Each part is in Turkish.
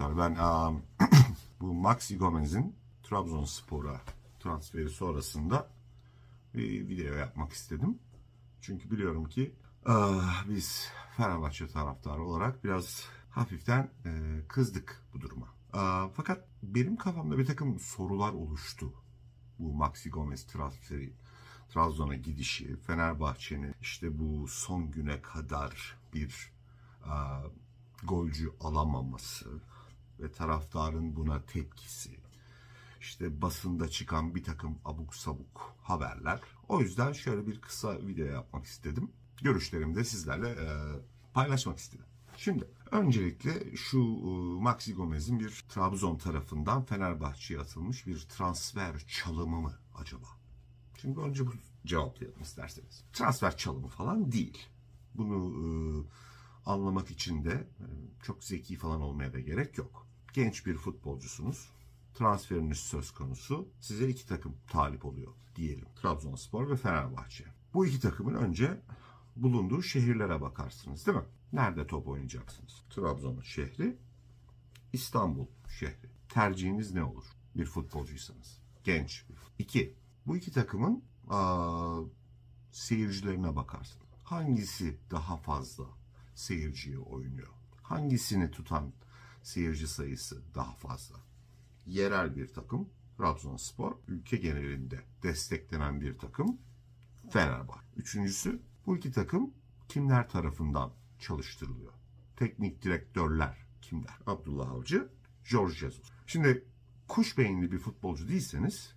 arkadaşlar. Ben um, bu Maxi Gomez'in Trabzonspor'a transferi sonrasında bir video yapmak istedim. Çünkü biliyorum ki ah, biz Fenerbahçe taraftarı olarak biraz hafiften e, kızdık bu duruma. Ah, fakat benim kafamda bir takım sorular oluştu. Bu Maxi Gomez transferi, Trabzon'a gidişi, Fenerbahçe'nin işte bu son güne kadar bir ah, golcü alamaması ve taraftarın buna tepkisi. İşte basında çıkan bir takım abuk sabuk haberler. O yüzden şöyle bir kısa video yapmak istedim. Görüşlerimi de sizlerle e, paylaşmak istedim. Şimdi öncelikle şu e, Maxi Gomez'in bir Trabzon tarafından Fenerbahçe'ye atılmış bir transfer çalımı mı acaba? Şimdi önce bu cevaplayalım isterseniz. Transfer çalımı falan değil. Bunu e, anlamak için de e, çok zeki falan olmaya da gerek yok. Genç bir futbolcusunuz. Transferiniz söz konusu. Size iki takım talip oluyor diyelim. Trabzonspor ve Fenerbahçe. Bu iki takımın önce bulunduğu şehirlere bakarsınız değil mi? Nerede top oynayacaksınız? Trabzon'un şehri, İstanbul şehri. Tercihiniz ne olur? Bir futbolcuysanız. Genç. İki. Bu iki takımın aa, seyircilerine bakarsın. Hangisi daha fazla seyirciye oynuyor? Hangisini tutan seyirci sayısı daha fazla? Yerel bir takım Trabzonspor, ülke genelinde desteklenen bir takım Fenerbahçe. Üçüncüsü bu iki takım kimler tarafından çalıştırılıyor? Teknik direktörler kimler? Abdullah Avcı, George Jesus. Şimdi kuş beyinli bir futbolcu değilseniz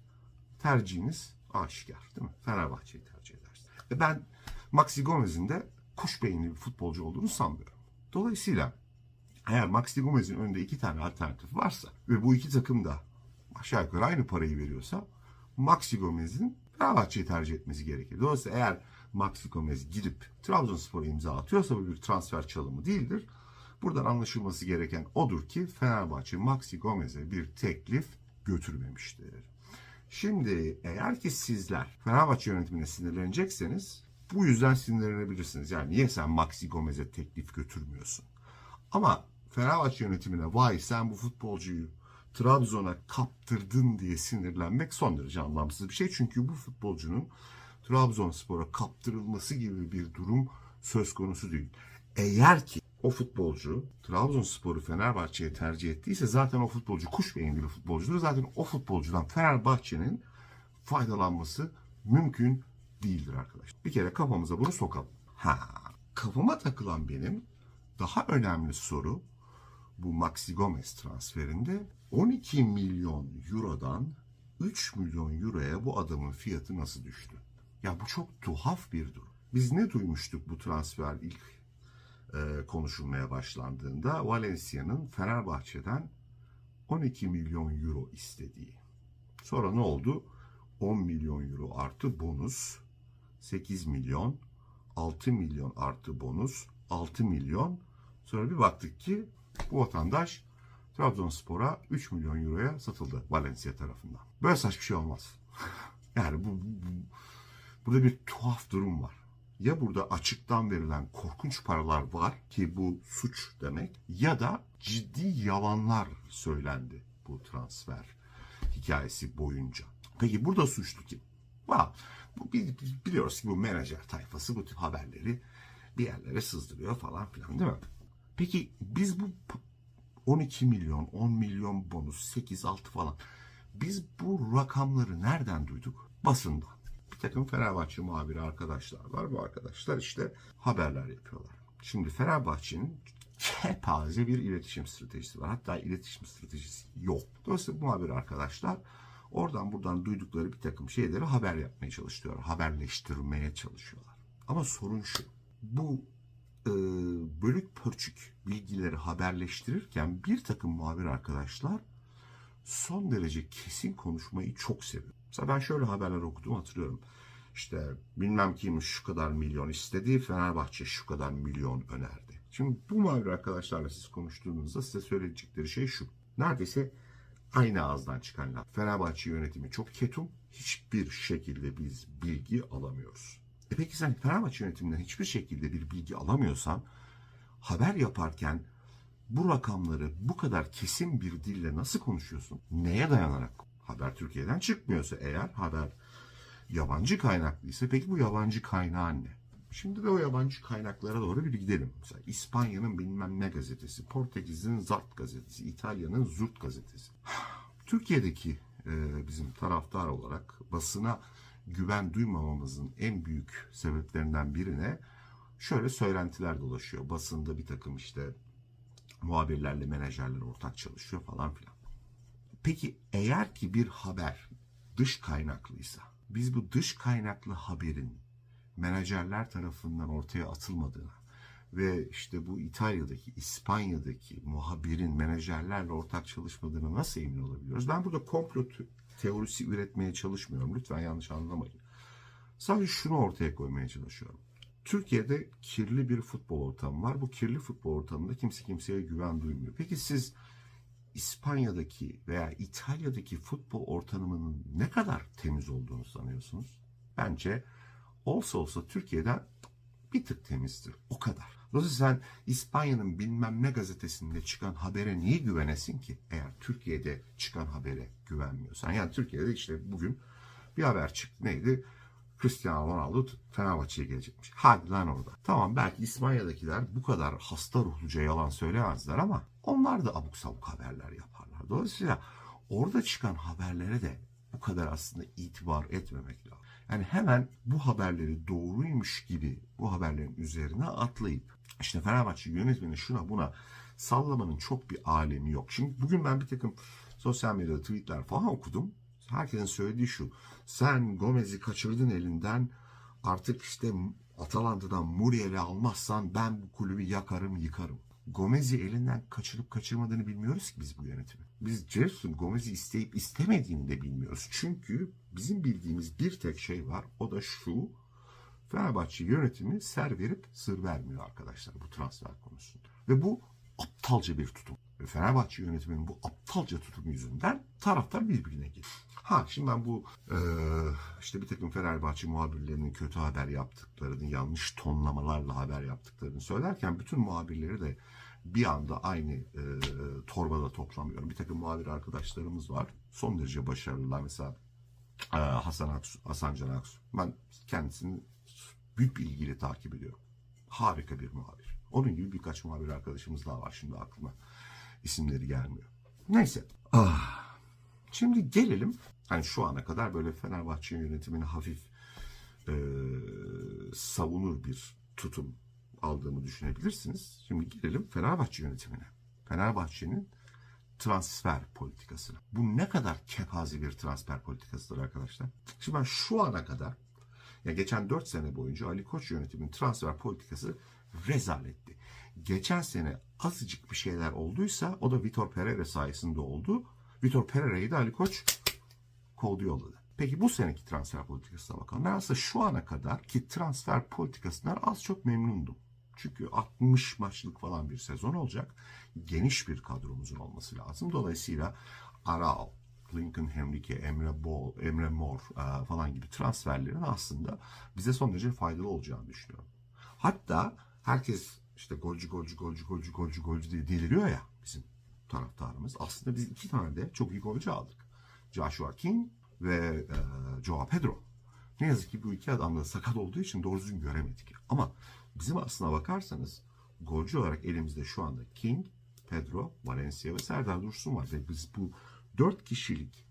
tercihiniz aşikar değil mi? Fenerbahçe'yi tercih edersiniz. E ben Maxi Gomez'in de kuş beyinli bir futbolcu olduğunu sanmıyorum. Dolayısıyla eğer Maxi Gomez'in önünde iki tane alternatif varsa ve bu iki takım da aşağı yukarı aynı parayı veriyorsa Maxi Gomez'in Fenerbahçe'yi tercih etmesi gerekir. Dolayısıyla eğer Maxi Gomez gidip Trabzonspor'a imza atıyorsa bu bir transfer çalımı değildir. Buradan anlaşılması gereken odur ki Fenerbahçe Maxi Gomez'e bir teklif götürmemiştir. Şimdi eğer ki sizler Fenerbahçe yönetimine sinirlenecekseniz bu yüzden sinirlenebilirsiniz. Yani niye sen Maxi Gomez'e teklif götürmüyorsun? Ama Fenerbahçe yönetimine vay sen bu futbolcuyu Trabzon'a kaptırdın diye sinirlenmek son derece anlamsız bir şey. Çünkü bu futbolcunun Trabzonspor'a kaptırılması gibi bir durum söz konusu değil. Eğer ki o futbolcu Trabzonspor'u Fenerbahçe'ye tercih ettiyse zaten o futbolcu kuş beyinli bir futbolcudur. Zaten o futbolcudan Fenerbahçe'nin faydalanması mümkün değildir arkadaşlar. Bir kere kafamıza bunu sokalım. Ha, kafama takılan benim daha önemli soru bu Maxi Gomez transferinde 12 milyon eurodan 3 milyon euroya bu adamın fiyatı nasıl düştü? Ya bu çok tuhaf bir durum. Biz ne duymuştuk bu transfer ilk e, konuşulmaya başlandığında? Valencia'nın Fenerbahçe'den 12 milyon euro istediği. Sonra ne oldu? 10 milyon euro artı bonus, 8 milyon, 6 milyon artı bonus, 6 milyon. Sonra bir baktık ki bu vatandaş Trabzonspor'a 3 milyon euroya satıldı Valencia tarafından. Böyle saçma bir şey olmaz. yani bu, bu- bu- burada bir tuhaf durum var. Ya burada açıktan verilen korkunç paralar var ki bu suç demek ya da ciddi yalanlar söylendi bu transfer hikayesi boyunca. Peki burada suçlu kim? Va, bu bi- biliyoruz ki bu menajer tayfası bu tip haberleri bir yerlere sızdırıyor falan filan değil mi? Peki biz bu p- 12 milyon, 10 milyon bonus, 8, 6 falan. Biz bu rakamları nereden duyduk? Basından. Bir takım Fenerbahçe muhabiri arkadaşlar var. Bu arkadaşlar işte haberler yapıyorlar. Şimdi Fenerbahçe'nin kepaze bir iletişim stratejisi var. Hatta iletişim stratejisi yok. Dolayısıyla muhabir arkadaşlar oradan buradan duydukları bir takım şeyleri haber yapmaya çalışıyorlar. Haberleştirmeye çalışıyorlar. Ama sorun şu. Bu e, bölük pörçük bilgileri haberleştirirken bir takım muhabir arkadaşlar son derece kesin konuşmayı çok seviyor. Mesela ben şöyle haberler okudum hatırlıyorum. İşte bilmem kim şu kadar milyon istedi, Fenerbahçe şu kadar milyon önerdi. Şimdi bu muhabir arkadaşlarla siz konuştuğunuzda size söyleyecekleri şey şu. Neredeyse aynı ağızdan çıkan laf. Fenerbahçe yönetimi çok ketum. Hiçbir şekilde biz bilgi alamıyoruz. E peki sen Fenerbahçe yönetiminden hiçbir şekilde bir bilgi alamıyorsan haber yaparken bu rakamları bu kadar kesin bir dille nasıl konuşuyorsun? Neye dayanarak? Haber Türkiye'den çıkmıyorsa eğer haber yabancı kaynaklıysa peki bu yabancı kaynağı ne? Şimdi de o yabancı kaynaklara doğru bir gidelim. Mesela İspanya'nın bilmem ne gazetesi, Portekiz'in Zart gazetesi, İtalya'nın Zurt gazetesi. Türkiye'deki e, bizim taraftar olarak basına güven duymamamızın en büyük sebeplerinden birine şöyle söylentiler dolaşıyor. Basında bir takım işte muhabirlerle menajerler ortak çalışıyor falan filan. Peki eğer ki bir haber dış kaynaklıysa biz bu dış kaynaklı haberin menajerler tarafından ortaya atılmadığına ve işte bu İtalya'daki, İspanya'daki muhabirin menajerlerle ortak çalışmadığına nasıl emin olabiliyoruz? Ben burada komplo teorisi üretmeye çalışmıyorum. Lütfen yanlış anlamayın. Sadece şunu ortaya koymaya çalışıyorum. Türkiye'de kirli bir futbol ortamı var. Bu kirli futbol ortamında kimse kimseye güven duymuyor. Peki siz İspanya'daki veya İtalya'daki futbol ortamının ne kadar temiz olduğunu sanıyorsunuz? Bence olsa olsa Türkiye'den bir tık temizdir. O kadar. Dolayısıyla sen İspanya'nın bilmem ne gazetesinde çıkan habere niye güvenesin ki? Eğer Türkiye'de çıkan habere güvenmiyorsan. Yani Türkiye'de işte bugün bir haber çıktı. Neydi? Cristiano Ronaldo Fenerbahçe'ye gelecekmiş. Hadi lan orada. Tamam belki İspanya'dakiler bu kadar hasta ruhluca yalan söyleyemezler ama onlar da abuk sabuk haberler yaparlar. Dolayısıyla orada çıkan haberlere de bu kadar aslında itibar etmemek lazım. Yani hemen bu haberleri doğruymuş gibi bu haberlerin üzerine atlayıp işte Fenerbahçe yönetimine şuna buna sallamanın çok bir alemi yok. Şimdi bugün ben bir takım sosyal medyada tweetler falan okudum. Herkesin söylediği şu. Sen Gomez'i kaçırdın elinden artık işte Atalanta'dan Muriel'i almazsan ben bu kulübü yakarım yıkarım. Gomez'i elinden kaçırıp kaçırmadığını bilmiyoruz ki biz bu yönetimi. Biz Jesus'un Gomez'i isteyip istemediğini de bilmiyoruz. Çünkü bizim bildiğimiz bir tek şey var. O da şu. Fenerbahçe yönetimi ser verip sır vermiyor arkadaşlar bu transfer konusunda. Ve bu aptalca bir tutum. Ve Fenerbahçe yönetiminin bu aptalca tutumu yüzünden taraftar birbirine giriyor. Ha şimdi ben bu eee, işte bir takım Fenerbahçe muhabirlerinin kötü haber yaptıklarını, yanlış tonlamalarla haber yaptıklarını söylerken bütün muhabirleri de bir anda aynı eee, torbada toplamıyorum. Bir takım muhabir arkadaşlarımız var. Son derece başarılılar. Mesela eee, Hasan Aksu, Hasan Can Aksu. Ben kendisini büyük bir ilgiyle takip ediyorum. Harika bir muhabir. Onun gibi birkaç muhabir arkadaşımız daha var şimdi aklıma. isimleri gelmiyor. Neyse. Ah. Şimdi gelelim. Hani şu ana kadar böyle Fenerbahçe yönetimini hafif e, savunur bir tutum aldığımı düşünebilirsiniz. Şimdi gelelim Fenerbahçe yönetimine. Fenerbahçe'nin transfer politikasına. Bu ne kadar kepaze bir transfer politikasıdır arkadaşlar. Şimdi ben şu ana kadar ya geçen 4 sene boyunca Ali Koç yönetiminin transfer politikası rezaletti. Geçen sene azıcık bir şeyler olduysa o da Vitor Pereira sayesinde oldu. Vitor Pereira'yı da Ali Koç kovdu yolladı. Peki bu seneki transfer politikasına bakalım. Ben aslında şu ana kadar ki transfer politikasından az çok memnundum. Çünkü 60 maçlık falan bir sezon olacak. Geniş bir kadromuzun olması lazım. Dolayısıyla Arao, Lincoln Henrique, Emre Bol, Emre Mor e, falan gibi transferlerin aslında bize son derece faydalı olacağını düşünüyorum. Hatta herkes işte golcü golcü golcü golcü golcü golcü diye deliriyor ya bizim taraftarımız. Aslında biz iki tane de çok iyi golcü aldık. Joshua King ve e, Joao Pedro. Ne yazık ki bu iki adam da sakat olduğu için doğru düzgün göremedik. Ama bizim aslına bakarsanız golcü olarak elimizde şu anda King, Pedro, Valencia ve Serdar Dursun var. Ve biz bu dört kişilik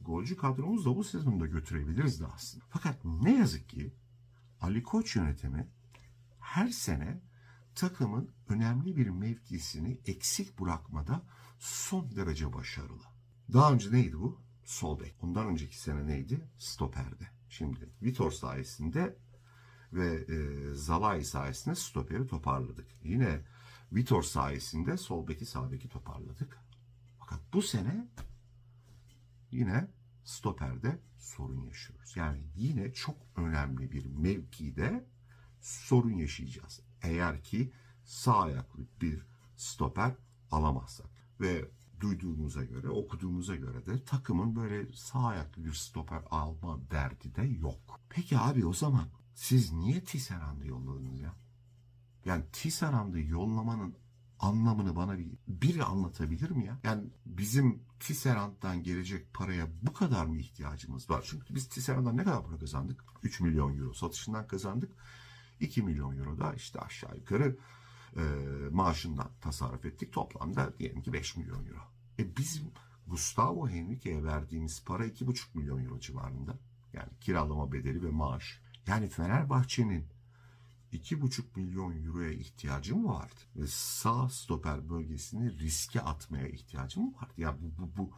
golcü kadromuzla bu sezonu da götürebiliriz de aslında. Fakat ne yazık ki Ali Koç yönetimi her sene takımın önemli bir mevkisini eksik bırakmada son derece başarılı. Daha önce neydi bu? Sol. Ondan önceki sene neydi? Stoper'de. Şimdi Vitor sayesinde ve e, Zalai sayesinde stoperi toparladık. Yine Vitor sayesinde sol beki sağ beki toparladık. Fakat bu sene yine stoperde sorun yaşıyoruz. Yani yine çok önemli bir mevkide sorun yaşayacağız. Eğer ki sağ ayaklı bir stoper alamazsak. Ve duyduğumuza göre, okuduğumuza göre de takımın böyle sağ ayaklı bir stoper alma derdi de yok. Peki abi o zaman siz niye Tisserand'ı yolladınız ya? Yani Tisserand'ı yollamanın anlamını bana bir biri anlatabilir mi ya? Yani bizim Tisserand'dan gelecek paraya bu kadar mı ihtiyacımız var? Çünkü biz Tisserand'dan ne kadar para kazandık? 3 milyon euro satışından kazandık. 2 milyon euro da işte aşağı yukarı e, maaşından tasarruf ettik. Toplamda diyelim ki 5 milyon euro. E bizim Gustavo Henrique'ye verdiğimiz para 2,5 milyon euro civarında. Yani kiralama bedeli ve maaş. Yani Fenerbahçe'nin 2,5 milyon euroya ihtiyacı mı vardı? Ve sağ stoper bölgesini riske atmaya ihtiyacı mı vardı? Ya bu, bu, bu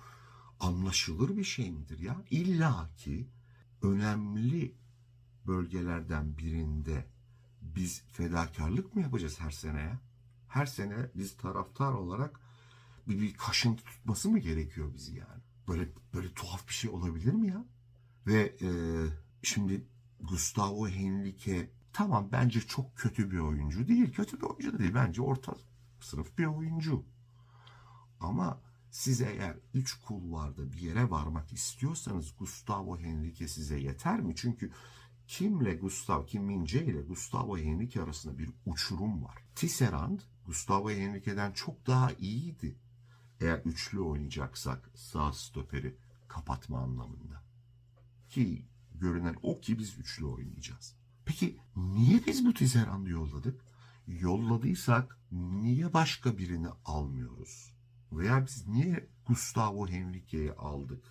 anlaşılır bir şey midir ya? İlla ki önemli bölgelerden birinde biz fedakarlık mı yapacağız her sene? Her sene biz taraftar olarak bir, bir kaşıntı tutması mı gerekiyor bizi yani? Böyle böyle tuhaf bir şey olabilir mi ya? Ve e, şimdi Gustavo Henrique tamam bence çok kötü bir oyuncu değil. Kötü bir oyuncu değil. Bence orta sınıf bir oyuncu. Ama siz eğer üç kulvarda bir yere varmak istiyorsanız Gustavo Henrique size yeter mi? Çünkü Kimle Gustav, Kim Min-jae ile Gustavo Henrique arasında bir uçurum var. Tisserand Gustavo Henrique'den çok daha iyiydi. Eğer üçlü oynayacaksak sağ stoperi kapatma anlamında. Ki görünen o ki biz üçlü oynayacağız. Peki niye biz bu Tisserand'ı yolladık? Yolladıysak niye başka birini almıyoruz? Veya biz niye Gustavo Henrique'yi aldık?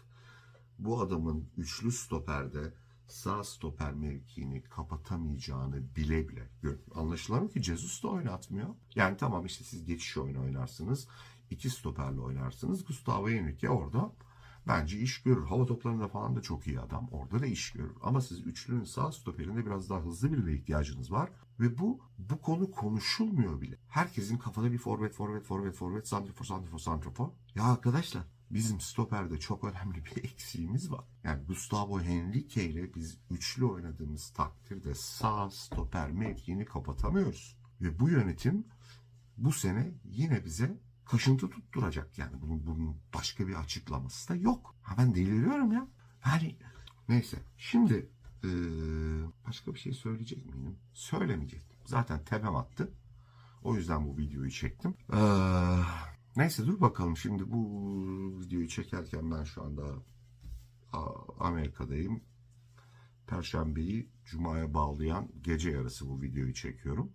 Bu adamın üçlü stoperde sağ stoper mevkiini kapatamayacağını bile bile. Anlaşılan ki Jesus da oynatmıyor. Yani tamam işte siz geçiş oyunu oynarsınız. iki stoperle oynarsınız. Gustavo Henrique orada bence iş görür. Hava toplarında falan da çok iyi adam. Orada da iş görür. Ama siz üçlünün sağ stoperinde biraz daha hızlı birine ihtiyacınız var. Ve bu bu konu konuşulmuyor bile. Herkesin kafada bir forvet, forvet, forvet, forvet, santrifor, santrifor, santrifor. Ya arkadaşlar bizim stoperde çok önemli bir eksiğimiz var. Yani Gustavo Henrique ile biz üçlü oynadığımız takdirde sağ stoper mevkiini kapatamıyoruz. Ve bu yönetim bu sene yine bize kaşıntı tutturacak yani. Bunun, bunun başka bir açıklaması da yok. Ha ben deliriyorum ya. Yani neyse. Şimdi eee, başka bir şey söyleyecek miyim? Söylemeyecektim. Zaten tepem attı. O yüzden bu videoyu çektim. Eee, neyse dur bakalım. Şimdi bu videoyu çekerken ben şu anda Amerika'dayım. Perşembeyi Cuma'ya bağlayan gece yarısı bu videoyu çekiyorum.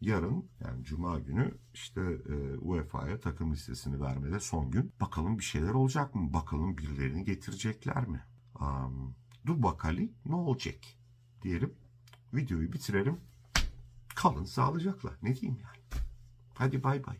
Yarın yani Cuma günü işte e, UEFA'ya takım listesini vermede son gün. Bakalım bir şeyler olacak mı? Bakalım birilerini getirecekler mi? Am, dur bakalım ne olacak diyelim. Videoyu bitirelim. Kalın sağlıcakla. Ne diyeyim yani? Hadi bay bay.